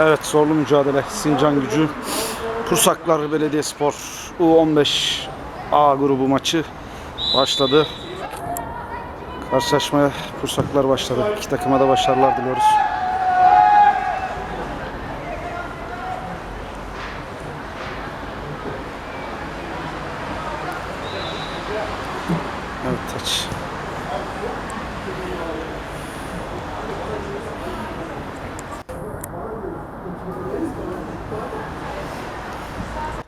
Evet zorlu mücadele Sincan Gücü Pursaklar Belediyespor U15 A grubu maçı başladı. Karşılaşmaya Pursaklar başladı. İki takıma da başarılar diliyoruz. Evet taç.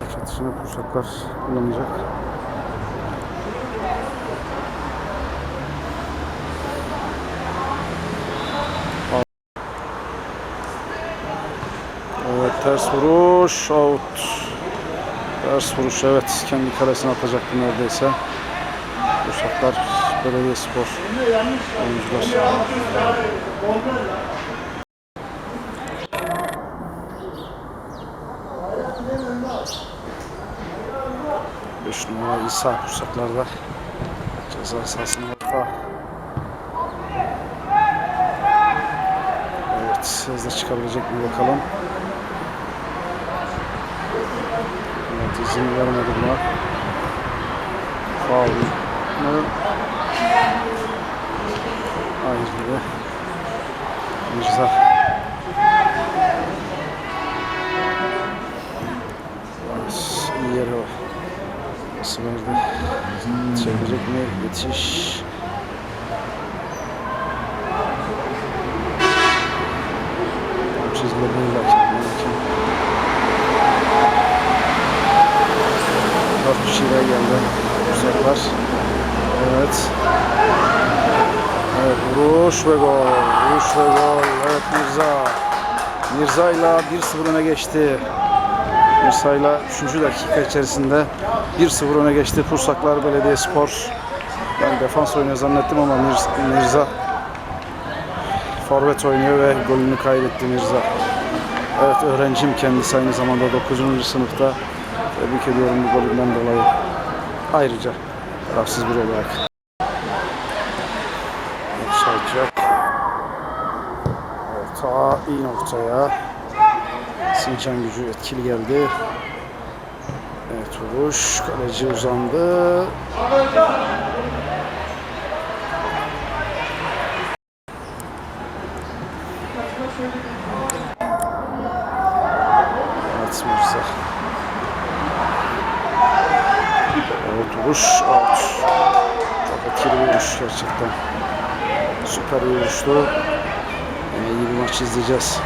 Taç atışını Pursaklar kullanacak. Evet ters vuruş out. Ters vuruş evet kendi kalesine atacaktı neredeyse. Uşaklar Belediyespor oyuncular. Beş numara İsa Uşaklar'da ceza sahasına orta. Evet hızlı çıkabilecek mi bakalım. Evet izin vermedi buna. Faul mı? Hayır. Mirza. Evet, iyi yere o. Nasıl verdi? Çevirecek mi? Yetiş. Tam çizgileri Dört kişiyle geldi. Uzaklar. Evet. Evet vuruş ve gol. Vuruş ve gol. Evet Mirza. Mirza ile 1-0 öne geçti. Mirza ile 3. dakika içerisinde 1-0 öne geçti Pursaklar Belediyespor. Ben defans oynuyor zannettim ama Mir- Mirza forvet oynuyor ve golünü kaybetti Mirza. Evet öğrencim kendisi aynı zamanda 9. sınıfta. Tebrik ediyorum bu golünden dolayı. Ayrıca tarafsız bir olarak. Offside Orta iyi noktaya. Sincan gücü etkili geldi. Evet vuruş. Kaleci uzandı. Evet Mirza. Evet vuruş out. Çok etkili bir vuruş gerçekten. Süper bir. Yine iyi bir maç izleyeceğiz.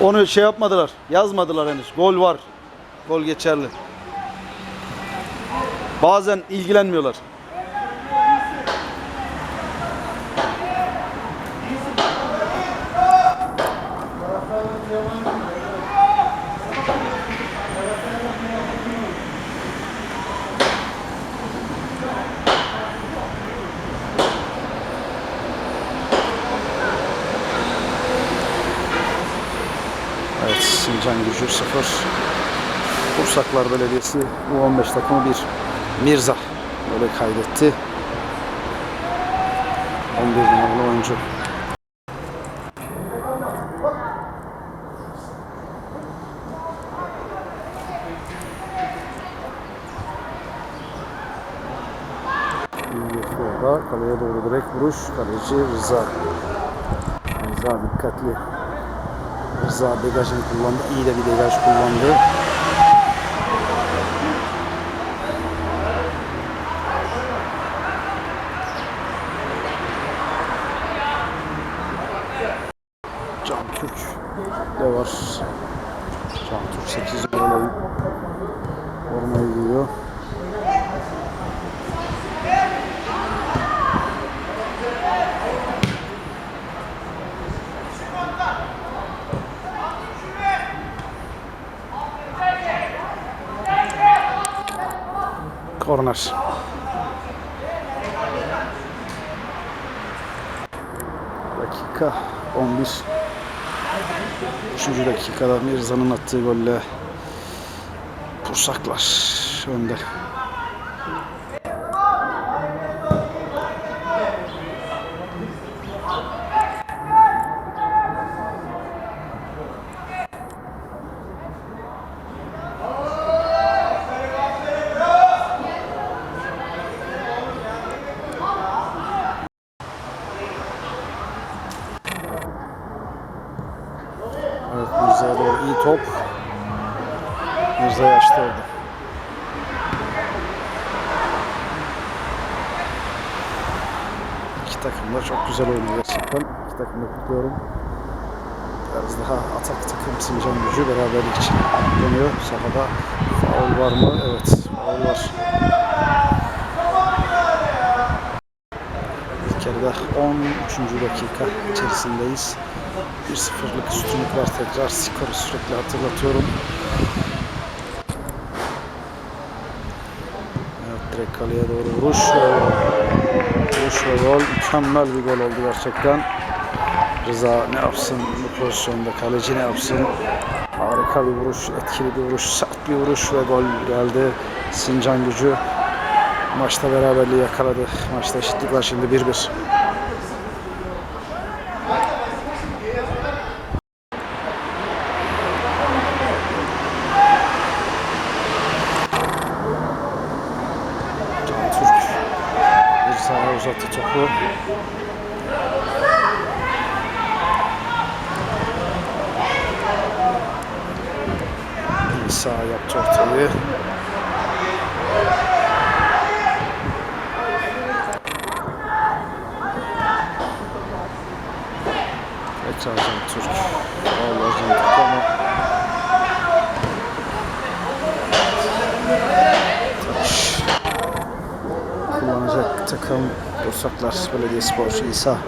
Onu şey yapmadılar. Yazmadılar henüz. Gol var. Gol geçerli. Bazen ilgilenmiyorlar. Evet, Sincan Gücü 0. Kursaklar Belediyesi U15 takımı 1. Mirza böyle kaydetti. 11 numaralı oyuncu. Orada. Kaleye doğru direkt vuruş. Kaleci Rıza. Rıza dikkatli. Rıza degajını kullandı. İyi de bir degaj kullandı. Can Türk de var. Can Türk 8 numaralı formayı giyiyor. Korner. Dakika 11 3. dakikada Mirza'nın attığı golle Pursaklar önde. Evet Mirza'ya doğru iyi top. Mirza yaşta orada. İki takım da çok gerçekten. İki takım da kutluyorum. Biraz daha atak takım Sincan gücü beraberlik için dönüyor. Sahada faul var mı? Evet faul var. Kere de 13. dakika içerisindeyiz. 1-0'lık üstünlük var tekrar. Skoru sürekli hatırlatıyorum. Evet direkt kaleye doğru vuruş. Vuruş ve gol. Mükemmel bir gol oldu gerçekten. Rıza ne yapsın bu pozisyonda? Kaleci ne yapsın? Harika bir vuruş, etkili bir vuruş, sert bir vuruş ve gol geldi. Sincan gücü maçta beraberliği yakaladı. Maçta eşitlik var şimdi 1-1. Can Türk bir sağa İyi sağ yaptı ortayı. Tekrar Can Türk. Vallahi Can Türk ama Taş. kullanacak takım Bursaklar Belediyespor İsa.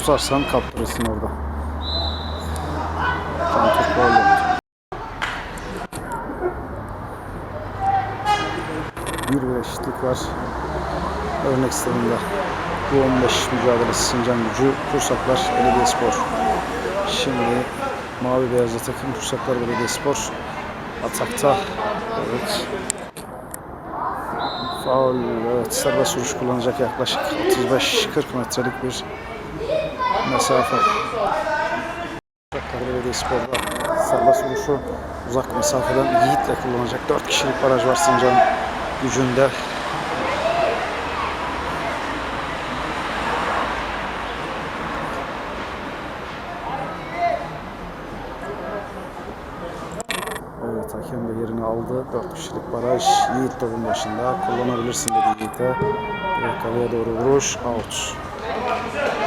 Tutarsan kaptırırsın orada. Can Türk gol bir bir eşitlik var. Örnek stadında. Bu 15 mücadelesi Sincan gücü Kursaklar Belediyespor. Şimdi mavi beyazlı takım Kursaklar Belediyespor atakta. Evet. Faul. Evet. Serbest vuruş kullanacak yaklaşık 35-40 metrelik bir mesafe. Kursaklar Belediyespor'da serbest vuruşu uzak mesafeden Yiğit'le kullanacak. 4 kişilik baraj var Sincan gücünde. Evet hakem de yerini aldı. 4 kişilik baraj. Yiğit topun başında. Kullanabilirsin dedi Yiğit'e. Kaleye doğru vuruş. Out.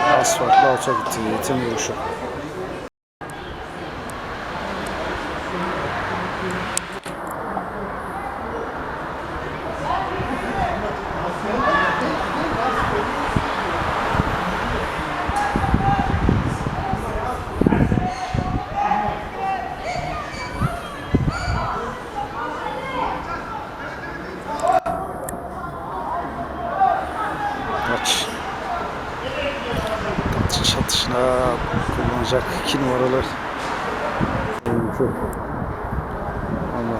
Az farklı out'a gitti vuruşu. Taç. Taç atışına kullanacak iki numaralı oyuncu. Ama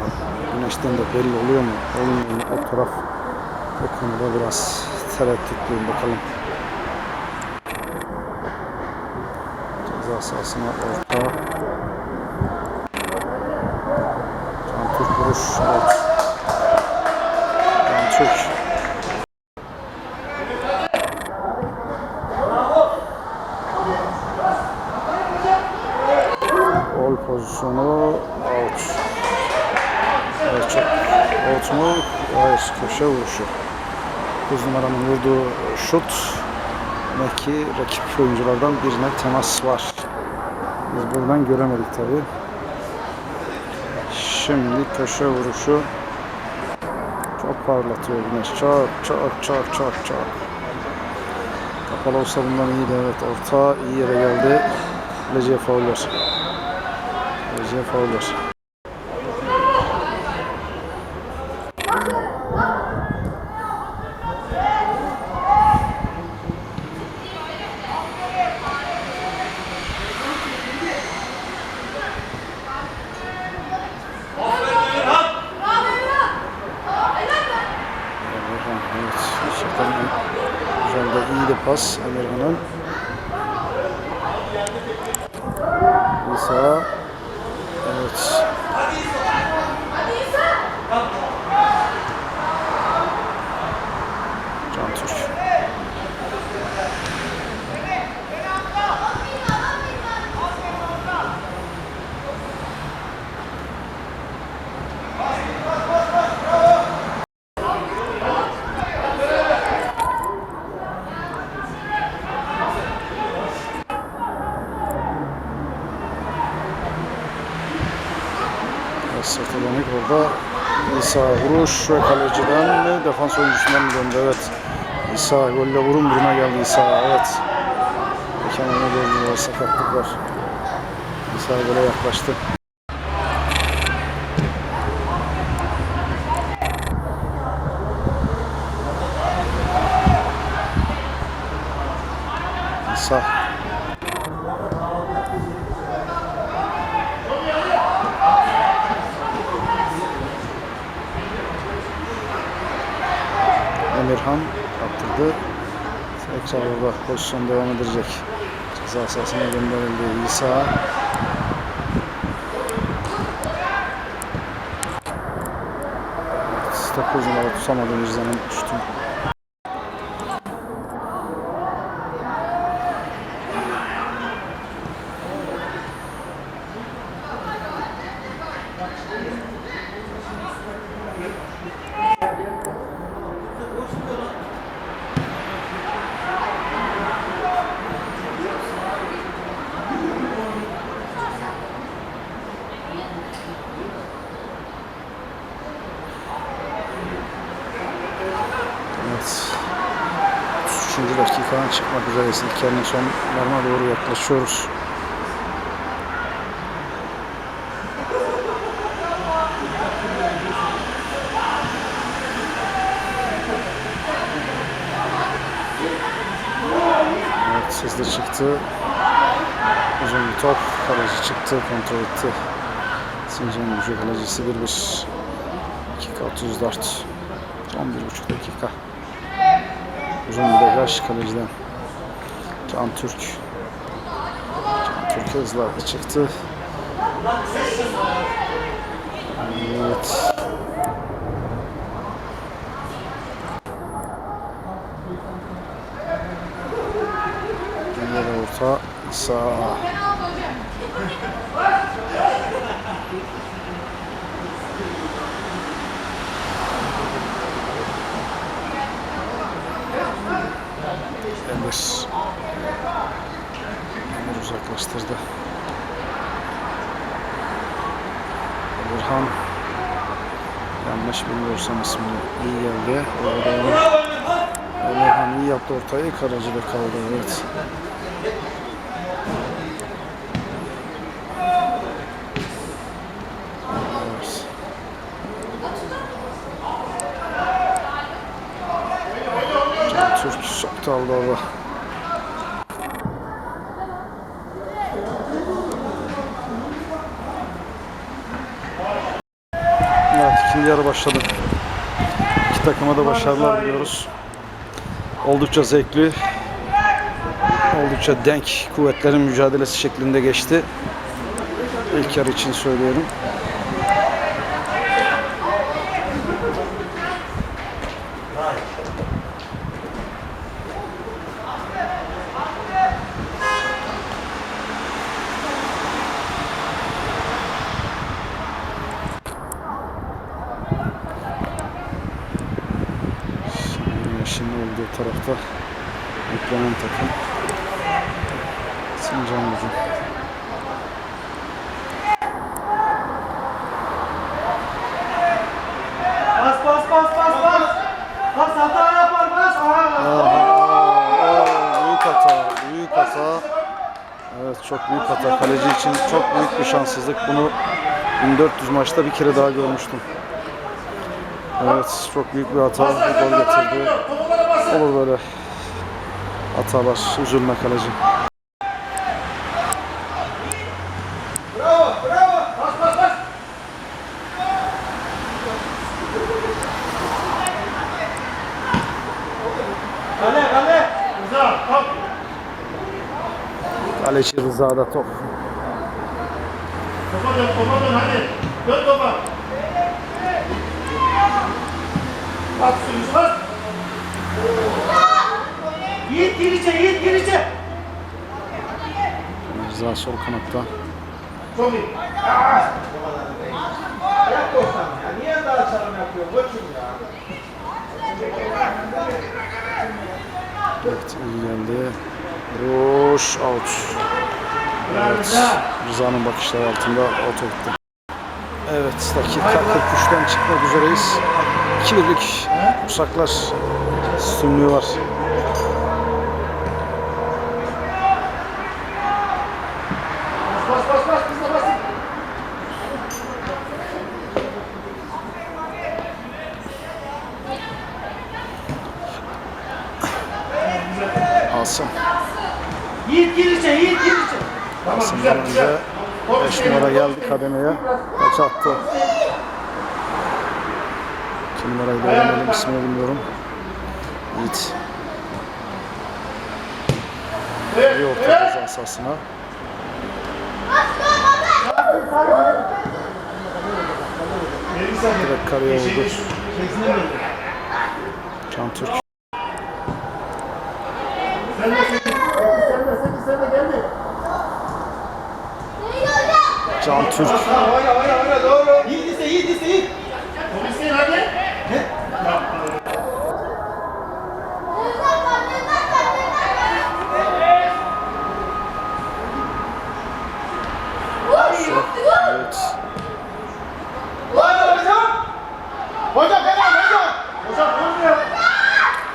güneşten de belli oluyor mu? Olmuyor mu? O taraf o konuda biraz tereddütlüyüm bakalım. Ceza sahasına orta. vuruş. Evet. Can Türk. Gol pozisyonu out. Evet çok out mu? Hayır köşe vuruşu. 9 numaranın vurduğu şut. Demek ki rakip oyunculardan birine temas var. Biz buradan göremedik tabi. Şimdi köşe vuruşu. Çok parlatıyor güneş. Çok çok çok çok çok. Kapalı olsa bundan iyiydi evet. Orta iyi yere geldi. Lece fauller. Lece fauller. Emirhan evet. Gerçekten güzel de iyi de pas Emirhan'ın. İsa evet. Can Türk. Sırtı dönük orada Ve kaleciden mi defans oyuncusundan döndü? Evet. İsa golle burun buruna geldi İsa. Evet. Kendine gördüğünde sakatlık var. İsa gole yaklaştı. İsa Emirhan attırdı. Tekrar orada pozisyon devam edecek. Ceza sahasına gönderildi İsa. Evet, 9 numara tutamadı Mirza'nın şutu. Evet. 33. dakikadan çıkmak sonlarına doğru yaklaşıyoruz. Evet, hızlı çıktı. Uzun bir top. Kaleci çıktı, kontrol etti. Sincan'ın gücü kalecisi 1-1. Dakika 34. 11,5 dakika. Uzun bir degaj kaleciden. Can Türk. Can Türk hızla çıktı. Evet. Yere orta. Sağ. Emir. Emir uzaklaştırdı. Emirhan yanlış bilmiyorsam ismini iyi geldi. Orada onu Emirhan iyi yaptı ortayı. Karacı'da kaldı. Evet. Evet. Can Türk soktu aldı orada. Evet ikinci yarı başladı. İki takıma da başarılar diliyoruz. Oldukça zevkli, oldukça denk kuvvetlerin mücadelesi şeklinde geçti. İlk yarı için söylüyorum. tarafta yüklenen takım. Sincan Gücü. Bas bas bas bas bas. Bas hata yapar bas. Aha. Aa, büyük hata, büyük hata. Evet çok büyük hata. Kaleci için çok büyük bir şanssızlık. Bunu 1400 maçta bir kere daha görmüştüm. Evet çok büyük bir hata. Bir gol getirdi. Olur böyle hatalar. Üzülme kaleci. Bravo bravo. Bas bas bas. Kale kale. Güzel. Top. Kaleci Rıza'da top. Topa dön topa dön hadi. Dön topa. Bas sürüş bas. Yiğit gir içe Yiğit gir içe. Rıza sol kanatta. Çok iyi. Ayak koştan ya. Niye daha çalım yapıyor koçum ya? Evet iyi geldi. Ruş out. Evet, Rıza'nın bakışları altında out gitti. Evet dakika 43'ten çıkmak üzereyiz. 2-1'lik Pusaklar üstünlüğü var. Bas bas bas biz de basın. Asım. Yiğit gir içe Yiğit gir içe. Tamam Asım güzel önce güzel. Top 5 içeri, numara top geldi içeri. Kademeye. Kaç attı? 2 numarayı da öğrenelim ismini bilmiyorum. Yiğit. Bir orta ceza sahasına. Direkt kareye Şey- vurdu. Can Türk. Sen de. Sen de sekiz sen de geldi. Can Türk. Oyna oyna oyna. Top isteyin hadi. Ne? Evet. Hadi hocam. Hocam helal hocam. Hocam vurmuyor.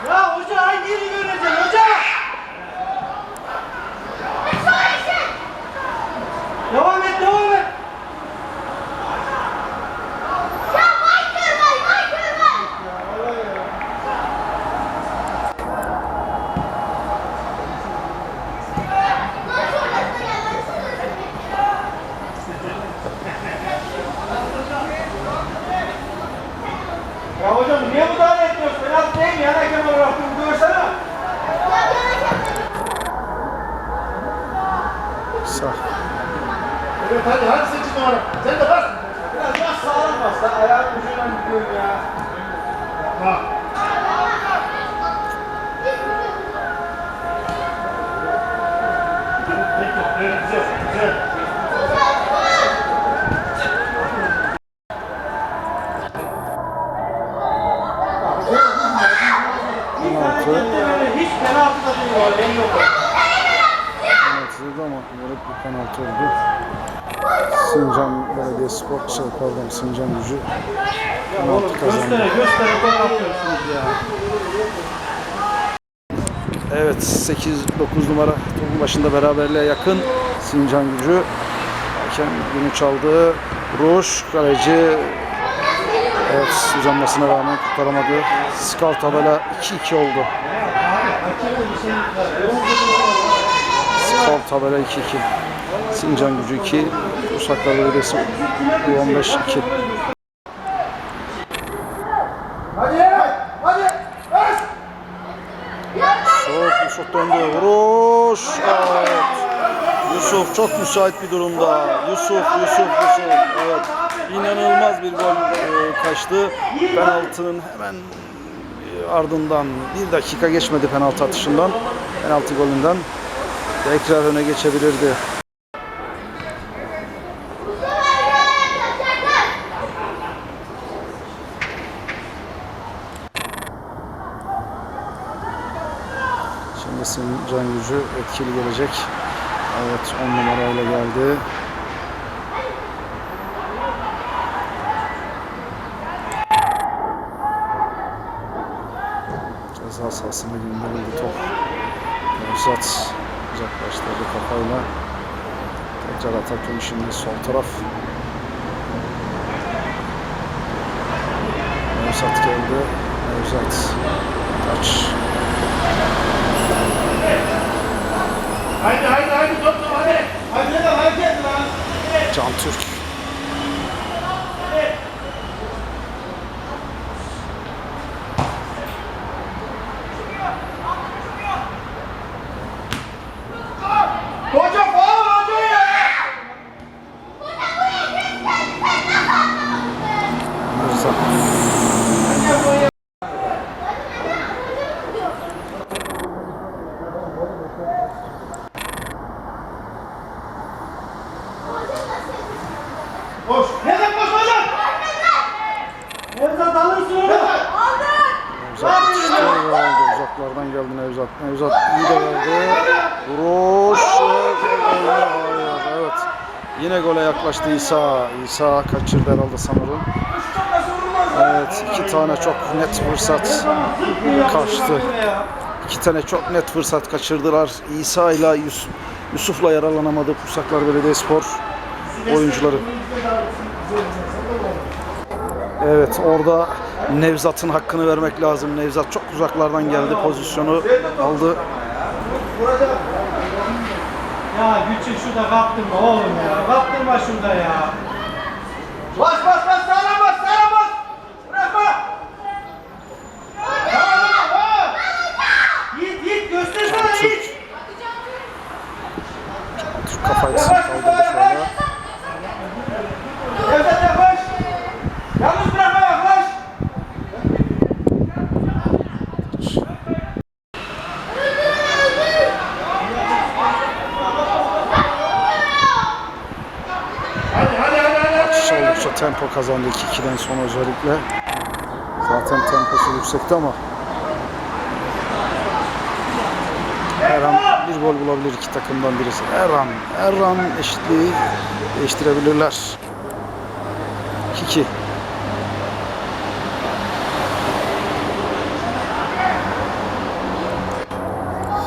Ya hoca hangi yeri göreceksin hoca? Devam et devam et. Ya hocam niye müdahale etmiyorsun? Penaltı değil mi? Yan hakem olarak bir görsene. Sağ. Evet hadi hadi sekiz numara. Sen de bas. Biraz daha sağlam bas. Sen ayağın ucuyla gidiyorsun ya. Ha. Peki, evet, güzel, güzel. Penaltı. Hiç penaltı da değil el yok. Penaltıydı ama garip bir penaltı oldu. Sincan Belediye Spor, şey pardon Sincan Gücü penaltı kazandı. Göstere göstere top atıyorsunuz ya. Evet 8-9 numara topun başında beraberliğe yakın Sincan Gücü. Hakem günü çaldı. Ruş kaleci Evet uzanmasına rağmen kurtaramadı. Skal tabela 2-2 oldu. Skal tabela 2-2. Sincan Gücü 2. Uşaklar Belediyesi U15 2. Hadi hadi bas. Çok bir şut döndü. Vuruş. Evet. Yusuf çok müsait bir durumda. Yusuf, Yusuf, Yusuf. Evet. İnanılmaz bir gol e, kaçtı. Penaltının hemen e, ardından bir dakika geçmedi penaltı atışından. Penaltı golünden. Tekrar öne geçebilirdi. Sincan gücü etkili gelecek. Evet 10 numarayla geldi. Ceza sahasına gönderildi top. Nevzat uzaklaştırdı kafayla. Tekrar atak şimdi sol taraf. Nevzat geldi. Nevzat. Taç. Haydi haydi haydi topla hadi. Hadi lan hareket lan. Can Türk. Hoca faul hoca ya. Mirza. Boş. Neden boş hocam? Nevzat alırsın onu. Nevzat yetişti ve aldı. Uzaklardan geldi Nevzat. Nevzat iyi de verdi. Vuruş. ve gol. Hayır, evet. Yine gole yaklaştı İsa. İsa kaçırdı herhalde sanırım. Evet iki tane çok net fırsat kaçtı. İki tane çok net fırsat kaçırdılar. İsa ile Yus- Yusuf'la yaralanamadı Pusaklar Belediyespor oyuncuları. Evet orada Nevzat'ın hakkını vermek lazım. Nevzat çok uzaklardan geldi pozisyonu aldı. Ya Gülçin şurada kaptırma oğlum ya. Kaptırma şurada ya. Bas bas bas sağlam bas. Bırakma. Sağlam ha. Yiğit Yiğit göstersene Yiğit. Türk kafayı kaldırdı şu anda. Nevzat yaklaş. Yalnız bırakma yaklaş. Hadi hadi hadi hadi. Atış oldukça tempo kazandı 2-2'den sonra özellikle. Zaten temposu yüksekti ama her an bir gol bulabilir iki takımdan birisi. Her an, her an eşitliği değiştirebilirler. 2-2.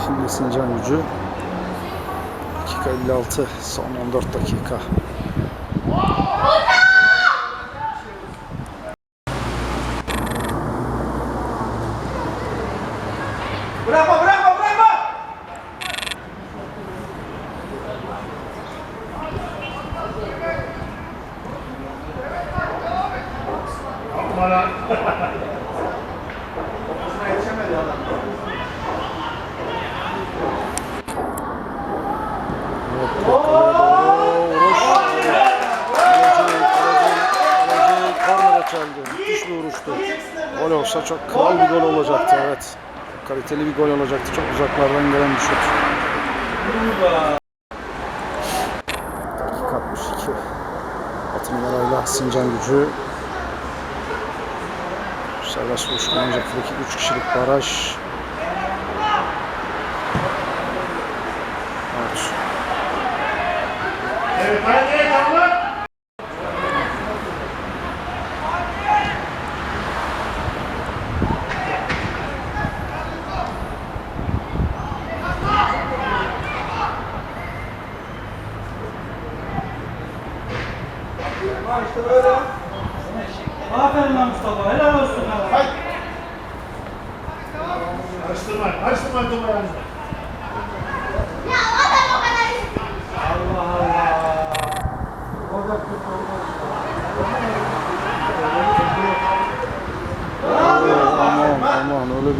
Şimdi Sincan gücü. Dakika 56, son 14 dakika. Bırakma bırakma bırakma. Yapma lan. Kafasına yetişemedi adam. Evet, kaleye doğru vuruş. Kaleci, kaleci, kaleci kornere çeldi. Müthiş bir vuruştu. Gol olsa çok kral bir gol olacaktı evet. Kaliteli bir gol olacaktı. Çok uzaklardan gelen bir şut. Dakika 62. Batı numarayla Sincan gücü. Serbest vuruş kullanacak frikik 3 kişilik baraj.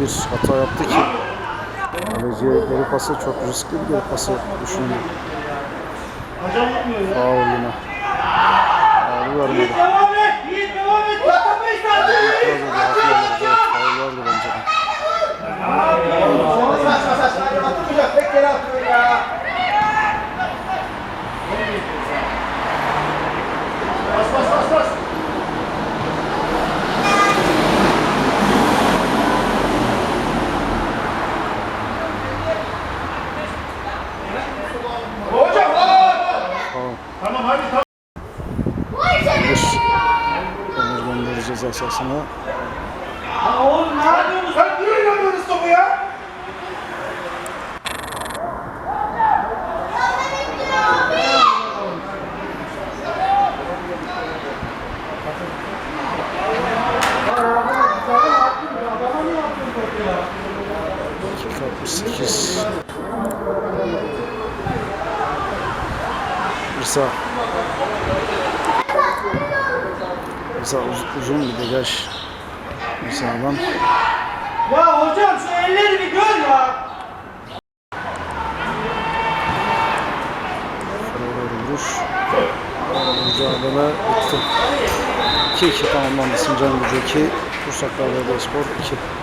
Bir hata yaptı ki. Kaleci geri pası çok riskli bir geri pası düşündü. Faul yine. Faul vermedi. Yiğit devam et. Yiğit Demir, demir gönderi ceza sahasına. Ya oğlum ne yapıyorsun? Sen niye oynamıyorsun topu ya? Sekiz. Kırsa. Yaptın topu ya? Dakika 68. Rıza. Rıza uz- uzun bir degaj. Rıza'dan. Ya hocam şu elleri bir gör ya. Ferrari vuruş. Mücadele bitti. 2-2 tamamlandı Sincan Gücü 2. Bursaklar Belediyespor 2.